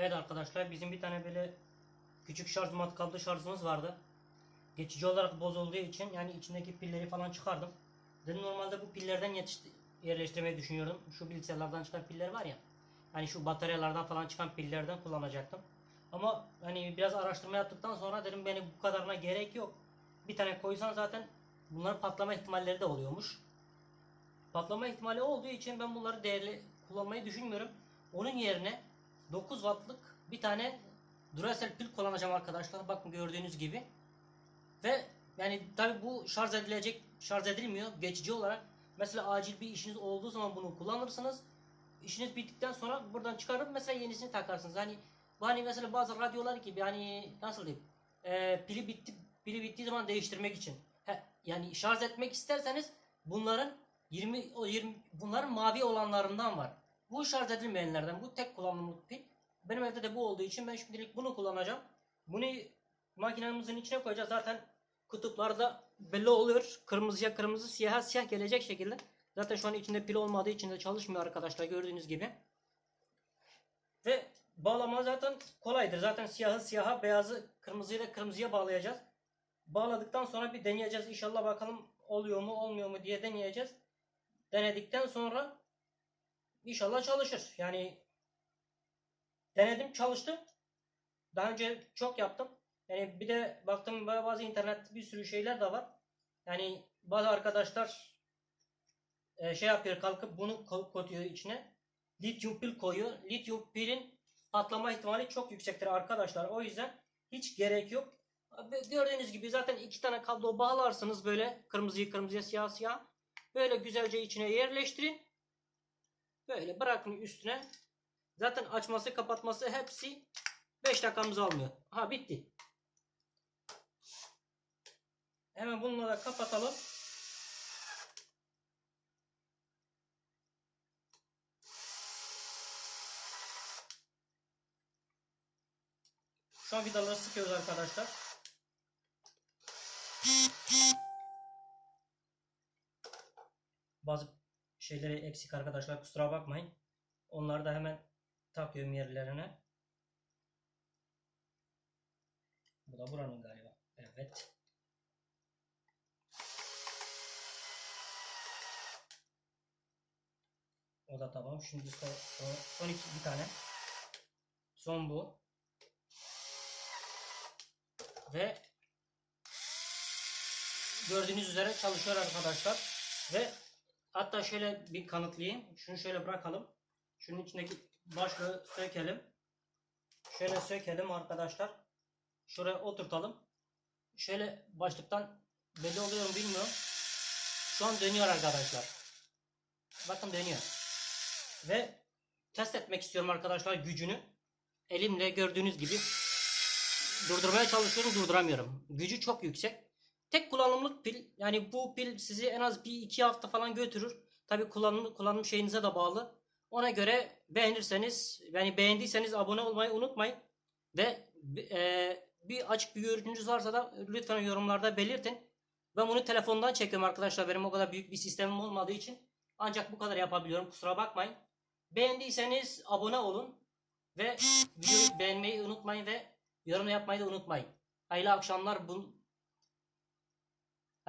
Evet arkadaşlar bizim bir tane böyle küçük şarj matkallı şarjımız vardı. Geçici olarak bozulduğu için yani içindeki pilleri falan çıkardım. Dedim normalde bu pillerden yerleştirmeyi düşünüyordum. Şu bilgisayarlardan çıkan piller var ya. Hani şu bataryalardan falan çıkan pillerden kullanacaktım. Ama hani biraz araştırma yaptıktan sonra dedim benim bu kadarına gerek yok. Bir tane koysan zaten bunların patlama ihtimalleri de oluyormuş. Patlama ihtimali olduğu için ben bunları değerli kullanmayı düşünmüyorum. Onun yerine 9 wattlık bir tane Duracell pil kullanacağım arkadaşlar. Bakın gördüğünüz gibi. Ve yani tabi bu şarj edilecek, şarj edilmiyor geçici olarak. Mesela acil bir işiniz olduğu zaman bunu kullanırsınız. İşiniz bittikten sonra buradan çıkarıp mesela yenisini takarsınız. Hani hani mesela bazı radyolar gibi hani nasıl diyeyim Ee, pili bitti pili bittiği zaman değiştirmek için. He, yani şarj etmek isterseniz bunların 20 o 20 bunların mavi olanlarından var. Bu şarj edilmeyenlerden. Bu tek kullanımlık pil. Benim evde de bu olduğu için ben şimdilik bunu kullanacağım. Bunu makinemizin içine koyacağız. Zaten kutuplarda belli oluyor. Kırmızıya kırmızı, siyaha siyah gelecek şekilde. Zaten şu an içinde pil olmadığı için de çalışmıyor arkadaşlar gördüğünüz gibi. Ve bağlama zaten kolaydır. Zaten siyahı siyaha, beyazı kırmızıyı da kırmızıya bağlayacağız. Bağladıktan sonra bir deneyeceğiz. İnşallah bakalım oluyor mu olmuyor mu diye deneyeceğiz. Denedikten sonra inşallah çalışır. Yani denedim çalıştı. Daha önce çok yaptım. Yani bir de baktım bazı internet bir sürü şeyler de var. Yani bazı arkadaşlar e, şey yapıyor kalkıp bunu ko- koyuyor içine. Lityum pil koyuyor. Lityum pilin patlama ihtimali çok yüksektir arkadaşlar. O yüzden hiç gerek yok. Gördüğünüz gibi zaten iki tane kablo bağlarsınız böyle kırmızıyı kırmızıya siyah siyah. Böyle güzelce içine yerleştirin. Böyle bırakın üstüne. Zaten açması kapatması hepsi 5 dakikamızı almıyor. Ha bitti. Hemen bununla da kapatalım. Şu an vidaları sıkıyoruz arkadaşlar. Bazı şeyleri eksik arkadaşlar kusura bakmayın. Onları da hemen takıyorum yerlerine. Bu da buranın galiba. Evet. O da tamam. Şimdi son, son, son iki bir tane. Son bu. Ve gördüğünüz üzere çalışıyor arkadaşlar. Ve hatta şöyle bir kanıtlayayım. Şunu şöyle bırakalım. Şunun içindeki başlığı sökelim. Şöyle sökelim arkadaşlar. Şuraya oturtalım. Şöyle başlıktan belli oluyor mu bilmiyorum. Şu an dönüyor arkadaşlar. Bakın dönüyor. Ve test etmek istiyorum arkadaşlar gücünü. Elimle gördüğünüz gibi durdurmaya çalışıyorum durduramıyorum. Gücü çok yüksek. Tek kullanımlık pil. Yani bu pil sizi en az bir iki hafta falan götürür. Tabi kullanım, kullanım şeyinize de bağlı. Ona göre beğenirseniz yani beğendiyseniz abone olmayı unutmayın. Ve e, bir açık bir görüşünüz varsa da lütfen yorumlarda belirtin. Ben bunu telefondan çekiyorum arkadaşlar. Benim o kadar büyük bir sistemim olmadığı için. Ancak bu kadar yapabiliyorum. Kusura bakmayın. Beğendiyseniz abone olun. Ve videoyu beğenmeyi unutmayın ve yorum yapmayı da unutmayın. Hayırlı akşamlar. Bu,